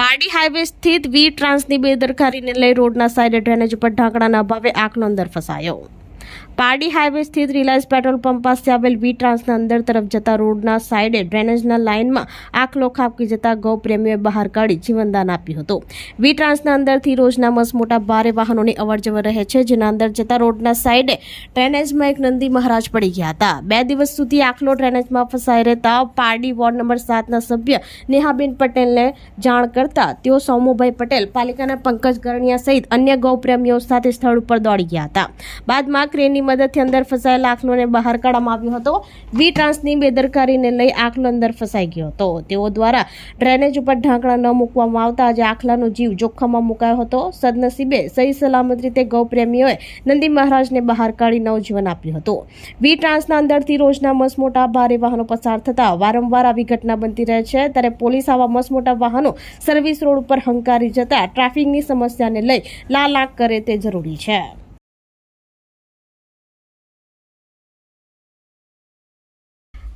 Pardi highway સ્થિત વી ટ્રાન્સની બેદરકારીને લઈ રોડના સાઇડ ડ્રેનેજ ઉપર ઢાંકણાના અભાવે આંખનો અંદર ફસાયો. પારડી હાઈવે સ્થિત રિલાયન્સ પેટ્રોલ પંપ પાસે આવેલ વી ટ્રાન્સના અંદર તરફ જતા રોડના સાઈડે ડ્રેનેજના લાઇનમાં આખલો ખાપકી જતા ગૌપ્રેમીઓએ બહાર કાઢી જીવનદાન આપ્યું હતું. વી ટ્રાન્સના અંદરથી રોજના મસ મોટા ભારે વાહનોની અવરજવર રહે છે, જેના અંદર જતા રોડના સાઈડે ડ્રેનેજમાં એક નંદી મહારાજ પડી ગયા હતા. બે દિવસ સુધી આખલો ડ્રેનેજમાં ફસાઈ રહેતા પારડી વોર્ડ નંબર સાતના સભ્ય નેહાબેન પટેલને જાણ કરતા તેઓ સૌમુભાઈ પટેલ, પાલિકાના પંકજ ગરણિયા સહિત અન્ય ગૌપ્રેમીઓ સાથે સ્થળ ઉપર દોડી ગયા હતા. બાદમાં ક્રેનની મદદથી અંદર ફસાયેલા આખલોને બહાર કાઢવામાં આવ્યો હતો. વી ટ્રાન્સની બેદરકારીને લઈ આખલો અંદર ફસાઈ ગયો હતો. તેઓ દ્વારા ડ્રેનેજ ઉપર ઢાંકણા ન મૂકવામાં આવતા આજે આખલાનો જીવ જોખમમાં મુકાયો હતો. સદનસીબે સહી સલામત રીતે ગૌપ્રેમીઓએ નંદી મહારાજને બહાર કાઢી નવજીવન આપ્યું હતું. વી ટ્રાન્સના અંદરથી રોજના મસમોટા ભારે વાહનો પસાર થતા વારંવાર આવી ઘટના બનતી રહે છે. ત્યારે પોલીસ આવા મસમોટા વાહનો સર્વિસ રોડ ઉપર હંકારી જતા ટ્રાફિકની સમસ્યાને લઈ લાલ આંખ કરે તે જરૂરી છે.